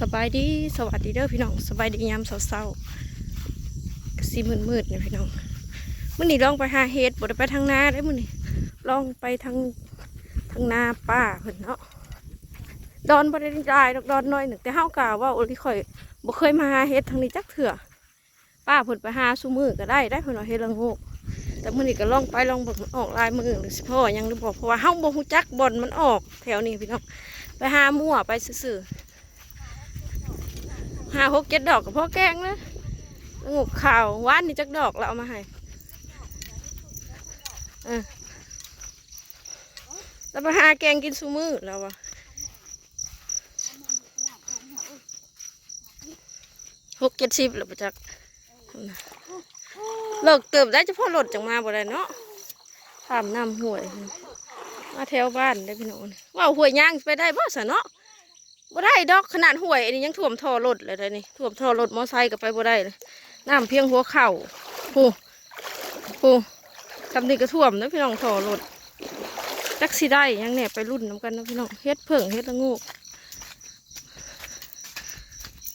สบายดีสวัสดีเด้อพี่น้องสบายดียามเศร้าๆกสีมืดมืดๆเนี่ยพี่น้องมื่อนี้ลองไปหาเห็ดบดไปทางนาได้มื่อนี้ลองไปทางทางนาป้าเพิ่นเนาะดอนบ่ได้ได้ดอกดอนน้อยหนึ่งแต่เฮากะว่าโอ้ยข่อยบ่เคยมาหาเห็ดทางนี้จักเถื่อป้าเพิ่นไปหาซุมือก็ได้ได้เพิ่นว่าเฮ็ดละงกแต่มื่อนี้ก็ลองไปลองเบิ่งออกลายมือหรือสิพ่อยังหรือบ่เพราะว่าเฮาบ่ฮู้จักบ่อนมันออก แถวนี้พี่น้องไปหามั่วไปซื่อๆ หาหกเจ็ดดอกกับพ่อแกงนะงบข่าวว่านนี่จักดอกเราเอามาให้เออแล้วไปหาแกงกินซูมือแล้ววะหกเจ็ดสิบแล้วประจักเลิกเติบได้เฉพาะรถจังมาบ่ได้เนาะถามน้ำห่วย มาแถวบ้านได้พี่น้องว่าห่วยย่างไปได้บ่สะเนาะ บ่ได้ดอกขนาดห่วยอันนี้ยังท่วมท่อรถเลยเดี๋ยนี่ท่วมท่อรถมอไซค์ก็ไปบ่ได้เลยน้ำเพียงหัวเข่าผู้ผู้คำนี้ก็ท่วมนะพี่น้องท่อรถจักสิได้ยังเนี่ยไปรุ่นน้ำกันนะพี่น้องเฮ็ดเพิ่งเฮ็ดละงูก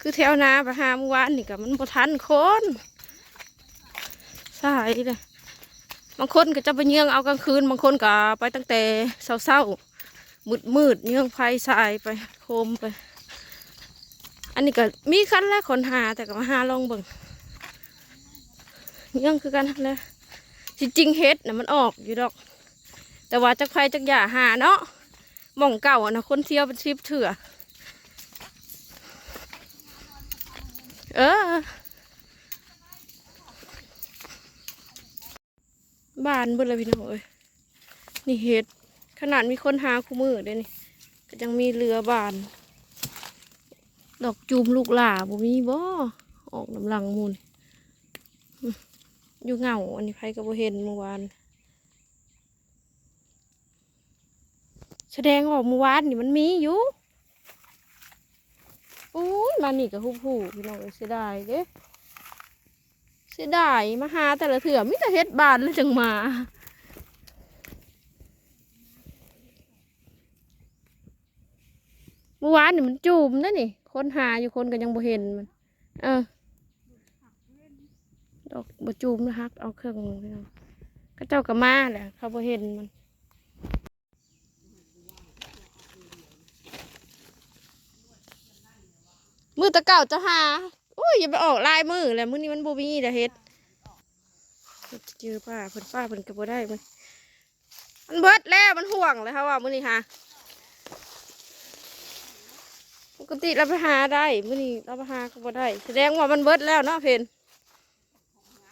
คือแถวนาไปหาเมื่อวานนี่ก็มันบ่ทันคนสายเลยบางคนก็จะไปเยืองเอากลางคืน บางคนก็ไปตั้งแต่เช้าๆมืดมืดๆเยื่องไฟสายไป มไป อันนี้ก็มีคันแรกคนหาแต่ก็มาหาลองเบิ่งเยื่องคือกันแหล้วจริงๆเฮ็ดนะมันออกอยู่ดอก แต่ว่าจักไฟจักหย่าหาเนาะหม่องเก่าอะนะคนเที่ยวเป็นชิปเถื่อ เออ บานเบิ่เลยพี่น้องเอ้ยนี่เฮ็ดขนาดมีคนหาคู่มือเด้นี่ ก็ยังมีเรือบาน ดอกจูมลูกหล่าบ่มีบ่ออกน้ำลังมูลอยู่เหงาอันนี้ไผก็บ่เห็นเมื่อวาน แสดงออกเมื่อวานนี่มันมีอยู่อุ้ยมานี่ก็ฮู้ฮู้พี่น้องเสียดายเด้เสียดายมาหาแต่ละเถื่อมีแต่เฮ็ดบานเลยจังมา เมื่อวานนี่มันจูมนะนี่ คนหาอยู่คนก็ยังบ่เห็นมัน เออดอกบ่จูมนะฮักเอาเครื่องก็เจ้าก็มาแหละเขาบ่เห็นมันมือตะเก่าจะหาอุ้ยอย่าไปออกลายมือแหละมือนี้มันบ่มีเด้อเฮ็ดเจอป้าเพิ่นป้าเพิ่นก็บ่ได้มันมันเบิดแล้วมันห่วงเลยค่ะว่ามื้อนี้ค่ะ กติเราไปหาได้มื่อนี้เราไปหาก็บ่ได้ แสดงว่ามันเบิดแล้วเนาะเพน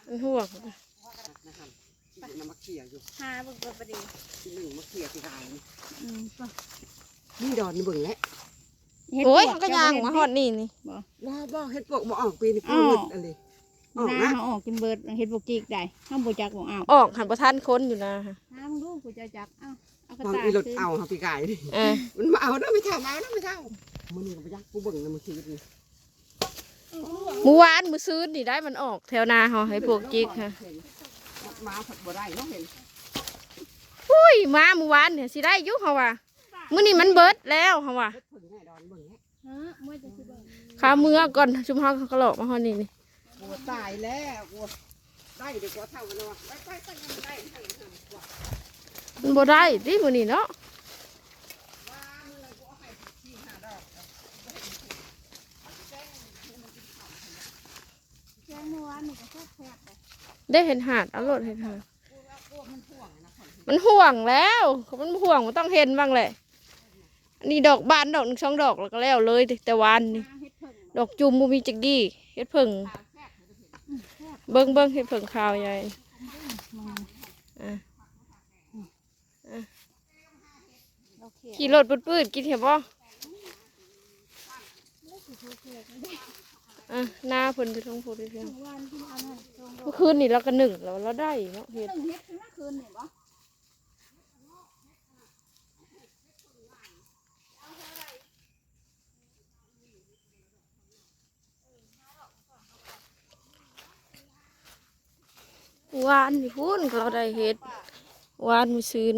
มันห่วงนะครับที่น้ำมะเขียอยู่หาเบิ่งเบิ่งประเดี๋ยวที่หนึ่งมะเขียที่กายนี่อืมป่ะนี่ดอนนี่เบิ่งแล้วเฮ็ดโอ้ยปวมันก็ย่างมาหอดนี่นี่บ่ว่าบ่เฮ็ดปวกบ่ออกปีนี่อ้ปูอดอะไรออกน้านะเขาออกกินเบิดเฮ็ดบ่จิกได้เฮาบ่จักบ่เอาออกหันประทันค้นอยู่นะฮะหามึงดูกูจะจักเอ้าเอากระตอนตายอีรถซื้อเอาเฮาพี่กายนี่เออมันมาเอาเด้อไม่เท่ามาเอาเด้อไม่เท่า มื้อนี้ก็บ่ยักกูเบิ่งนะมื้อชีวิตนี่เมื่อวานมือซื้อนี่ได้มันออกแถวนาเขาให้พวกจิกค่ะเห็นมาผัดบ่ได้เนาะเห็นอุ้ยมาเมื่อวานเนี่ยสิได้อยุเขาว่ามื้อนี้มันเบิดแล้วเขาว่าเฮ็ดผึ่งให้ดอนเบิ่งแล้วฮะมื้อจะสิเบิ่งข้าเมื่อก่อนชุมเฮาก็หลอกมาหอดนี่นี่กูตายแล้วกูได้ดีกว่าเท่ากันเนาะไปไปไปยังได้ทั้งทั้งกว่ามันบ่ได้ที่มื้อนี้เนาะ ว่ามื้อนั้นกูเอาให้ที่ห้าดอก แค่เมื่อวานนี่ก็แซ่บแซ่บเลยได้เห็นหาดเอารถให้เธอมันห่วงนะคนมันห่วงแล้วมันห่วงมันต้องเห็นบ้างแหละอันนี้ดอกบานดอกหนึ่งสองดอกแล้วก็แล้วเลยแต่วานนี่ดอกจุมบูมีจักดีเฮ็ดเพิ่งเบิ้งเบิ้งเฮ็ดเพิ่งขาวใหญ่ขี่รถปืดๆกินเห็บบ่ อะหน้าเพิ่นคือท้องพูดเพียงวานที่อานั่นตรงเมื่อคืนนี่เราก็หนึ่งแล้วเราได้เนาะเฮ็ดนึ่งเฮ็ดคืนนี่บ่วานนี่พูนเราได้เฮ็ดวานมือซืน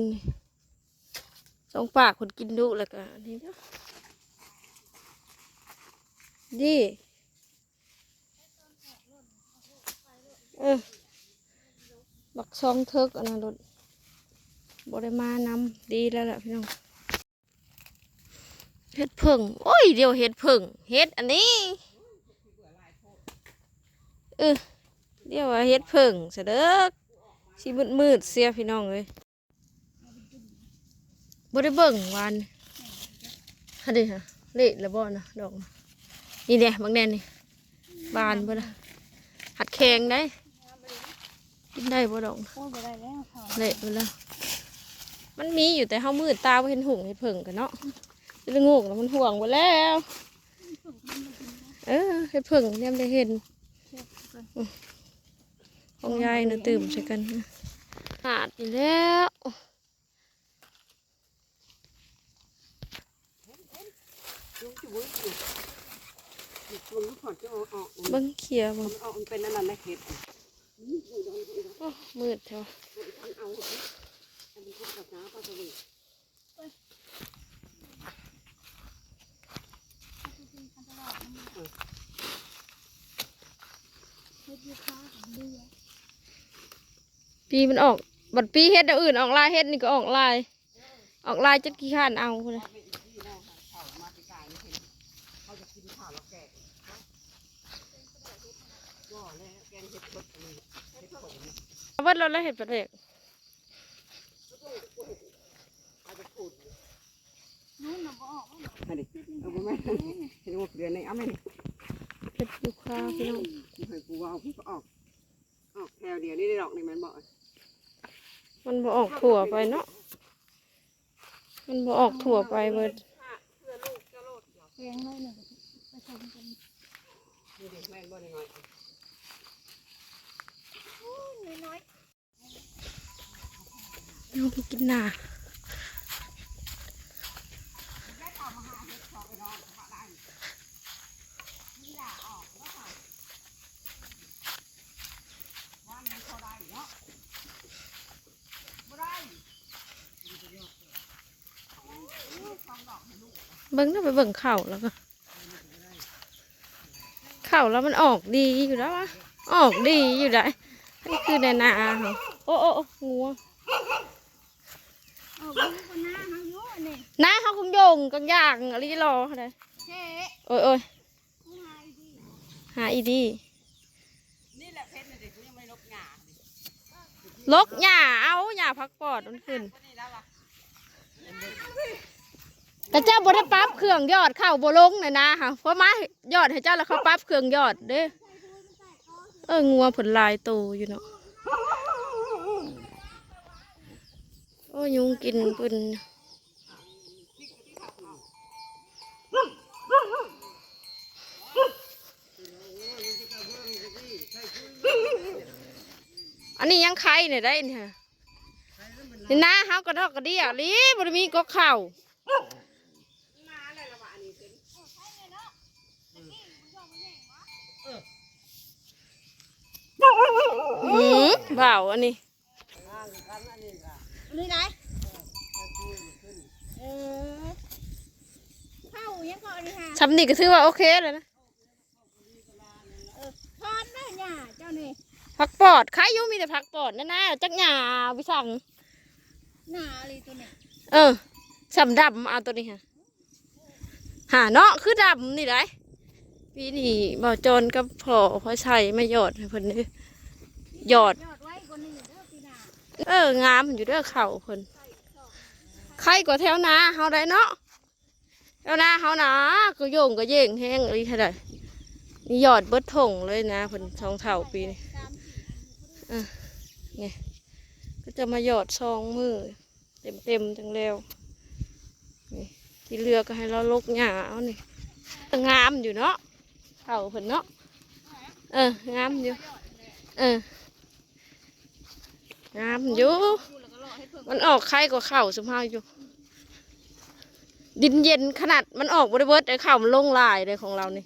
สองปากคนกินดุแล้วก็อันนี่เนาะดี เออบักซองเทิกอันนั้นรถบริมานำดีแล้วล่ะพี่น้องเฮ็ดเพิ่งโอ้ยเดี๋ยวเฮ็ดเพิ่งเฮ็ดอันนี้เออเดี๋ยวว่าเฮ็ดเพิ่งเสด็จสิมืดมืดเสียพี่น้องเลยบ่ไดเบิ่งวานฮะดิฮะเละแล้วบ่นะดอกน่ะนี่เด้บางแน่นี่บานบ่ล่ะหัดแข็งได้ กินได้บ่ดอกน่ะโอ้ยบ่ได้แล้วเขาเละไปแล้วมันมีอยู่แต่เฮามืดตาบ่เห็นหุ่งเห็นเพิ่งกันเนาะจะได้งูกแล้วมันห่วงหมดแล้ว เออเห็ดเพิ่งเนี่ยได้เห็นอืมของยายน่ะตื่มใส่กันนะหาดอยู่แล้วลุงจะวุ้ยอยู่ลุงก็ถอดจะออกออกมันเบิ่งเขียบ่ออกมันเป็นอันนั้นนะเห็ดโอ้ มืดเถอะมันเอาอันนี้ก็กับน้ำปลาสลิดเฮ็ดอยู่ค้าของเดือปีมันออก บัดปีเฮ็ดเอย่างอื่นออกลายเฮ็ดนี่ก็ออกลาย ออกลายจัดกี่ข้นเอาเลย เขามาติกายเห็นเขาจะกินข้าวแล้วแกงก็แล้วแกงเห็ดบดนี่เห็ดผง เบิดแล้วแล้วเห็ดประเดกนู้นน่ะบ่ออกว่าหนอันนี้เอาไปไหมเห็นว่าเดือนไหนเอาไหมนี่เห็ดยูคาวพี่น้องเคยกูเอาพี่ก็ออกออกแถวเดียวนี่ได้ดอกนี่มันบอกมันบ่ออกถั่วไปเนาะมันบ่ออกถั่วไปเบิดแพงเลยเนี่ยไปชมกันนี่เด็กแม่บ่ได้น้อยน้อย น้องกินหนาเบิ่งน่าไปเบิ่งเข่าแล้วก็เข่าแล้วมันออกดีอยู่แล้ววะออกดีอยู่ได้นี่คือในนาเขาโอ้โอ้โอ้งัว น้าเฮาอยู่อันนี่น้าเขาคงโยงกังย่างอะไรรอเขาเลยโอ้ยโอ้ยหายหาอีดีนี่แหละเพชรนะเด็กกูยังไม่ลบหงาลกหญ้าเอาหญ้าพักปอดมันขึ้นก็นี่แล้วล่ะแต่เจ้าบ่ได้ปั๊บเครื่องยอดเข้าบ่ลงเลยนะค่ะเพราะมายอดให้เจ้าแล้วเขาปั๊บเครื่องยอดเด้เอองัวผลลายโตอยู่เนาะ โอ้ยุงกินปืนอันนี้ยังไข่เนี่ยได้เนี่ยนี่นะเฮากระดอกกระเดียลีบ่ได้มีก็เข่าอืมเบาอันนี้ นี่ไหนเออเข้ายังก็อันนี้ฮะชำนี่ก็ถือว่าโอเคเลยนะทอดได้หญ้าเจ้านี่ผักปอดขายอยุมีแต่ผักปอดนะนะจักหยาวิสังหน้าอะไรตัวนี้เออสำดำเอาตัวนี้ค่ะหาเนาะคือดำนี่ได้ปีนี้บ่าวโจรกับพ่อพ่อชัยมาหยอดให้เพิ่นเด้อหยอด เอองามอยู่เด้อเข่าเพิ่นใครกว่าแถวนาเฮาได้เนาะแถวนาเฮานะก็โยงก็เย่งแห้งอะไรเท่าใดนี่หยอดเบิดถงเลยนะเพิ่นสองเท่าปีนี้ตามสีก็จะมาหยอดซองมือเต็มเต็มๆจังแล้วนี่ที่เรือก็ให้เราลกหญ้าเอานี่งามอยู่เนาะเข่าเพิ่นเนาะเอองามอยู่เออ งามอยู่มันออกไข่กว่าเข่าสมภาอยู่ ดินเย็นขนาดมันออกบริเวณไอ้เข่ามันลงลายเลยของเรานี่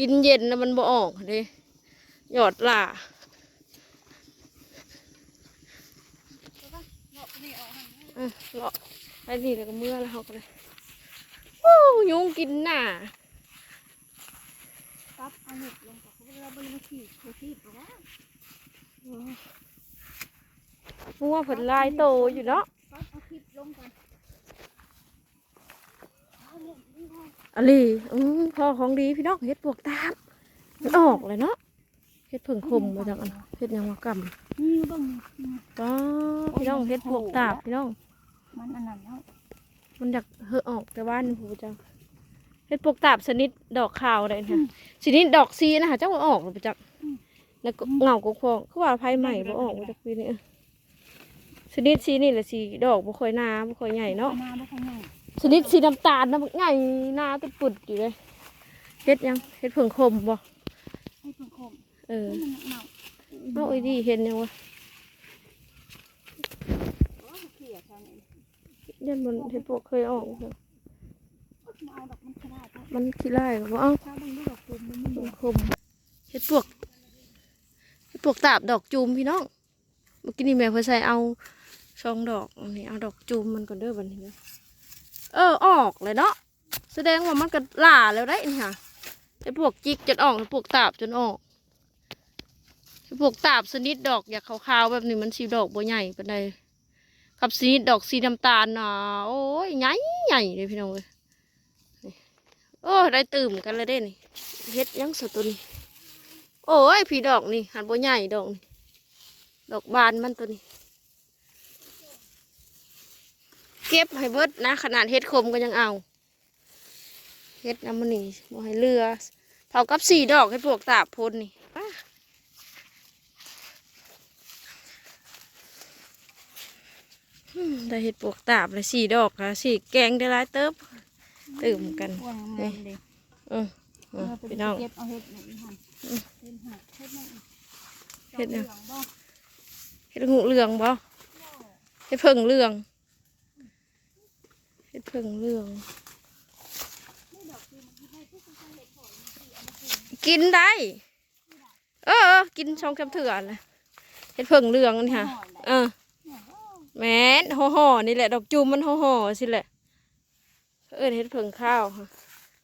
ดินเย็นนะมันบ่ออกเลยหยอดล่าเงาะนี่ออกให้เออเลาะไปนี่แล้วก็เมื่อแล้วเขาก็เลยโอ้ยุงกินหน่าเอาเห็ดลงกับเขาเราบริมาขีดเขาขีดไปแล้ว มัวผลลายโตอยู่เนาะอาขีดลงก่อนเอาเห็ดนี่ค่ะไรอืมพอของดีพี่น้องเฮ็ดปวกตาบมันออกเลยเนาะเฮ็ดเพิ่งคมมาจากอันเฮ็ดยังมากำนี่บ้างนี่ป้าพี่น้องเฮ็ดปวกตาบพี่น้อง มันอันนั้นแล้วมันอยากเหอออกแต่ว่านี่ผู้จ้าเฮ็ดปวกตาบชนิดดอกขาวได้ค่ะชนิดดอกซีนะคะเจ้าออกหรือจักแล้วก็เงากกพองคือว่าไผใหม่บ่ออกมาจากปีนี้ เออชนิดสีนี่แหละสีดอกบ่ค่อยหนาบ่ค่อยใหญ่เนาะนาบ่ค่อยใหญ่ชนิดสีน้ำตาลนะใหญ่หนาตุดปุดอยู่เลยเฮ็ดยังเฮ็ดเพิ่งคมบ่ให้เพิ่งคมเออให้มันเน่าเอาไอ้ดีเห็นยังวะโอ้ยเขี่ยทางนี้ยันมันเฮ็ดพวกเคยออกเนอะมาเอาดอกมันขนาดนั้นมันขี้ไล่ก็บ่เอาถ้ามันไม่ดอกตูมมันไม่เพิ่ดงอกคมเฮ็ดพวกเฮ็ดพวกตาบดอกจูมพี่น้องเมื่อกี้นี่แม่เพิ่นใส่เอา สองดอกนนี้เอาดอกจูมมันก่อนเด้อบัดนี้เออออกเลยเนาะแสดงว่ามันก็ล่าแล้วได้นี่ค่ะไอ้พวกจิกจนออกไอ้พวกตาบจนออกไอ้พวกตาบชนิดดอกอยากขาวๆแบบนี้มันสีดอกบ่ใหญ่ปานใดกับชนิดดอกสีน้ำตาลน่ะโอ้ยใหญ่ใหญ่เลยพี่น้องเอ้ยโอ้ยได้ตื่มกันเลยเด้นี่เฮ็ดยังสดตัวนี้โอ้ยพี่ดอกนี่หันบ่ใหญ่ดอกนี่ดอกบานมันตัวนี้ เก็บให้เบิดนะ ขนาดเฮ็ดคมก็ยังเอาเฮ็ดน้ำมันนี่บ่ให้เรือเท่ากับสี่ดอกให้พวกตาบพ้นนี่ว้าอืมได้เฮ็ดปวกตาบเลยสี่ดอกค่ะสี่แกงได้หลายเติบตื่มกันกว้างงามเลยอืมอืมเราไปพี่น้องเก็บเอาเห็ดนี่หันเห็ดหักเห็ดนี่เฮ็ดหยังหลังบ่เฮ็ดหูเหลืองบ่เฮ็ดเพิ่งเหลือง เฮ็ดเพิ่งเหลือง กินได้ เออเออกินช่องแคมเถื่อนเลยเฮ็ดเพิ่งเหลืองนี่ค่ะเออแม่นห่อห่อนี่แหละ ดอกจูมมันห่อห่อสิแหละ เออเฮ็ดเพิ่งข้าวค่ะ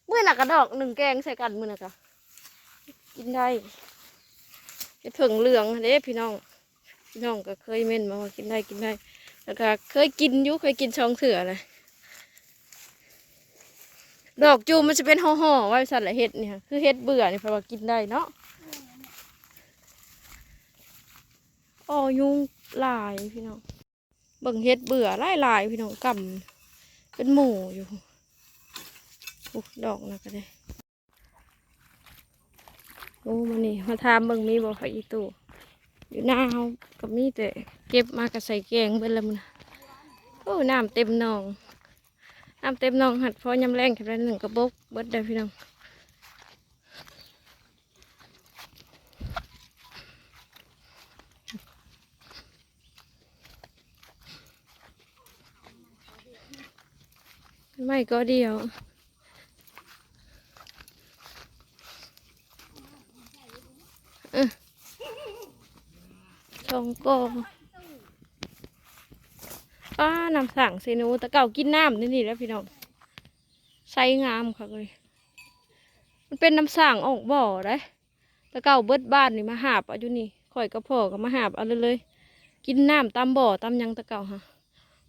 เมื่อหนักกระดอกหนึ่งแกงใส่กันมื่อนักะกินได้เฮ็ดเพิ่งเหลืองเด้พี่น้อง พี่น้องก็เคยเม่นมาว่ากินได้กินได้แล้วก็เคยกินยู่เคยกินช่องเถื่อเลย ดอกจูมมันจะเป็นห่อห่อๆไว้สั่นละเฮ็ดเนี่ยคือเฮ็ดเบื่อนี่เพราะว่ากินได้เนาะอ๋อยุงลายพี่น้องเบิ่งเฮ็ดเบื่อลายลายพี่น้องกำเป็นหมู่อยู่โอ้ดอกนะก็ได้โอ้มันนี่มาทามเบิ่งมีบ่ไฟอีตู้อยู่หน้าเฮากับมีแต่เก็บมากับใส่แกงเบิ่นละมันโอ้น้ำเต็มหนอง น้ำเต็มหนองหัดพอยำแรงแค่หนึ่งกระบอกเบิดได้พี่น้องไม่ก็เดียวชองกอง นำสั่งเซนูแต่เก่ากินน้ำนี่นี่แล้วพี่น้องใสงามค่ะเลยมันเป็นน้ำสั่งออกบ่อได้แต่เก่าเบิดบ้านนี่มาหาบอายุนี่ข่อยกระพ่อก็มาหาบเอาเลยเลยกินน้ำตามบ่อตามยังแตะเก่าฮะ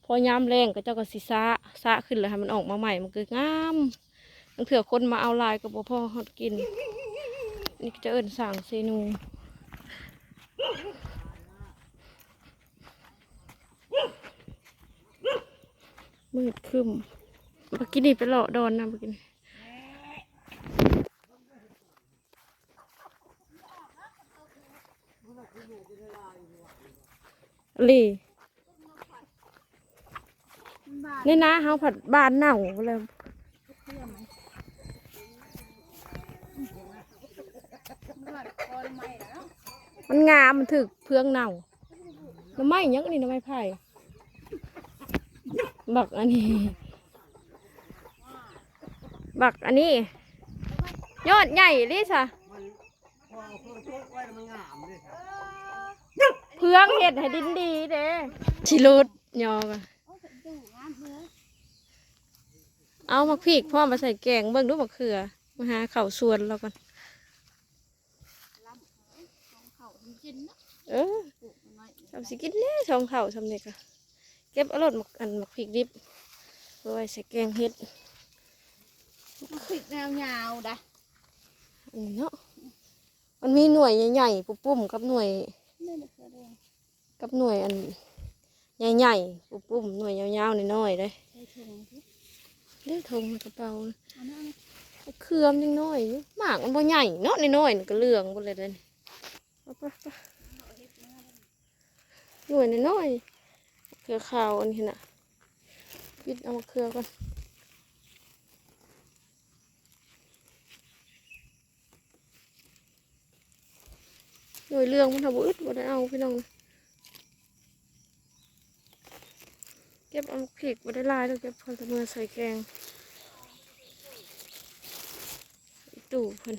พอยามแรงก็เจ้าก็สิซาซาขึ้นเลยให้มันออกมาใหม่มันก็งามมันเถื่อคนมาเอาลายกับพ่อฮอดกิน นี่จะเอิ้นสั่งเซนู มืดคึมเมื่อกี้นี่ไปเลาะดอนนะเมื่อกี้นี่ลีนี่นะเฮาผัดบานเน่าเลยมันงามมันถึกเพื่องเน่าน้ำไม้ยังนี่น้ำไม้ไผ่ บักอันนี้ บักอันนี้ ยอดใหญ่ลิซ่ะเพื่องเห็ดให้ดินดีเด้ชิลุดยอกันโอ้ยดูงเอามาพริกพ่อมาใส่แกงเบิ่งดูมะเขือมาหาเข่าวสวนเรากันกินเออปลูกน้อยทำสิกินแน่ช่องเข่าทำเด็กอะ เก็บเอารถมาอันมาพริกดิบเอาไว้ใส่แกงเฮ็ดมันพริกแนวยาวๆดะอันนี้เนาะมันมีหน่วยใหญ่ๆปุ้มๆกับหน่วยนี่แหละคือเรื่องกับหน่วยอันใหญ่ๆปุ้มๆหน่วยยาวๆน้อยๆเลยใช้ถุงสิเลือทงในกระเป๋าเอาหน้ามาเครือมนยังน้อยอยู่หมากมันบ่ใหญ่เนาะน้อยๆนี่ก็เหลืองหมดเลยเด้อนี่เอาไปไปหน่วยน้อย เครือขาวอันนี้นะปิดเอามาเครือก่อนหน่วยเหลืองมันทำบ่อึดบ่ได้เอาพี่น้องเก็บเอามาพริกบ่ได้ลายแล้วเก็บพอจะเมาใส่แกงตู่เพิ่น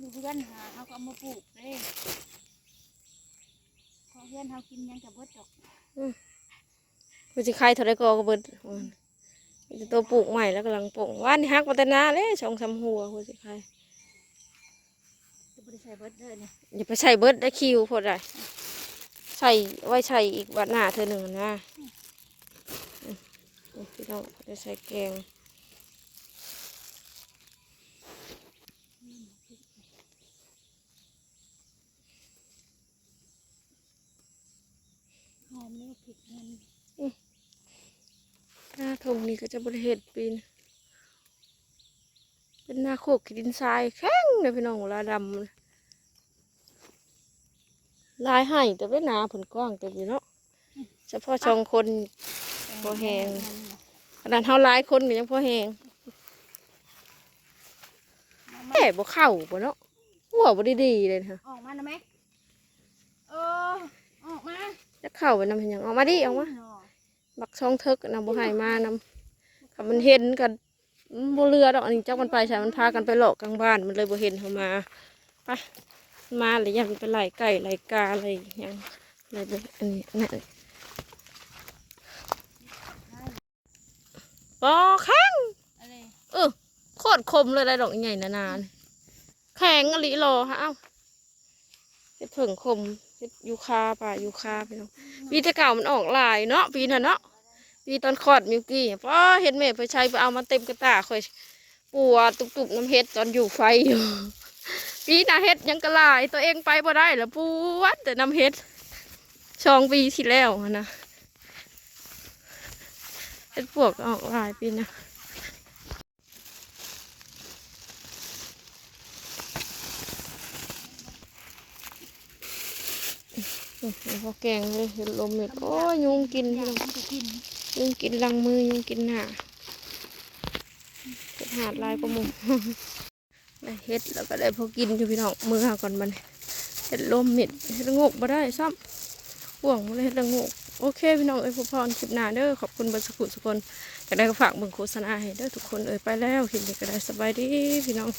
ดูเพื่อนหาเขาก็เอามาปลูกเด้พอ เพื่อนเขากินยังจะเบิดดอกเพิ่นสิขายเท่าไรก็ก็เบิดว่าหั่นมีแต่ตัวปลูกใหม่แล้วกำลังปลูกว่านนี่ฮักมาแต่นาเลยสองสามหัวเพิ่นสิขายจะบ่ได้ใส่เบิดเด้อนี่อย่าไปใส่เบิดได้คิวพอได้ใส่ไว้ใส่อีกวันหน้าเธอหนึ่งนะอืมนี่พี่น้องจะใส่แกง หอมนี่พริกมัน หน้าทงนี่ก็จะบริเหตุปีน เป็นหน้าโคกขี้ดินทรายแข็งเลยพี่น้องเวลาดำน่ะลายให้แต่เป็นหนาผลกว้างแต่พี่เนาะเฉพาะช่องคนพอแห้งขนาดเท่าหลายคนก็ยังพอแหงแม่บ่เข้าบ่เนาะหัวบ่ได้ดีเลยนะออกมานะแม่เออออกมาจะเข้าไปนำเห็นหยังออกมาดิออกมาเนาะ บักช่องเทิกนำบ่ให้มานำคับมันเห็นกันบ่เรือดอกอันนี้จักมันไปใช่มันพากันไปหลอกกลางบ้านมันเลยบ่เห็นเขามาไปมาหรือยังไปไล่ไก่ไล่กาอะไรหยังเลยบ่อันนี้นั่นปอข้างอะไรเออโคตรคมเลยได้ดอกใหญ่นานๆแข็งอลิโลฮะเอ้าเฮ็ดเผิงคมเฮ็ด ยูคาป่ายูคาพี่น้องปีแต่เก่ามันออกหลายเนาะปีนั้นเนาะปีตอนคลอดมิวกี้เพราะเห็ดแม่ไปใช้ไปเอามาเต็มกระตาค่อยปัวตุบๆน้ำเฮ็ดตอนอยู่ไฟอยู่ปีหน้าเฮ็ดยังกระลาย ตัวเองไปบ่ได้แล้วปวดแต่น้ำเฮ็ดสองปีที่แล้วหั้นนะเฮ็ดปวกออกหลายปีนะ พอแกงเลยเห็ดลมเห็ดโอ้ยยุงกินอยาพี่กน้องมันจะกินยุงกินรังมือยุงกินหน้าเห็ดหาดลายประมุงได้เห็ดแล้วก็ได้พอกินอยู่พี่น้องมือหาก่อนมันเห็ดลมเห็ดเห็ดละโงกมาได้ซ้ำห่วงมาเลยเห็ดละโงกโอเคพี่น้องเอ้ยพอพรคลิปหน้าเด้อขอบคุณบรรสกุลสุกคนแต่ได้ก็ฝากเบิ่งโฆษณาให้เด้อทุกคนเอ้ยไปแล้วคลิปนี้ก็ได้สบายดีพี่น้อง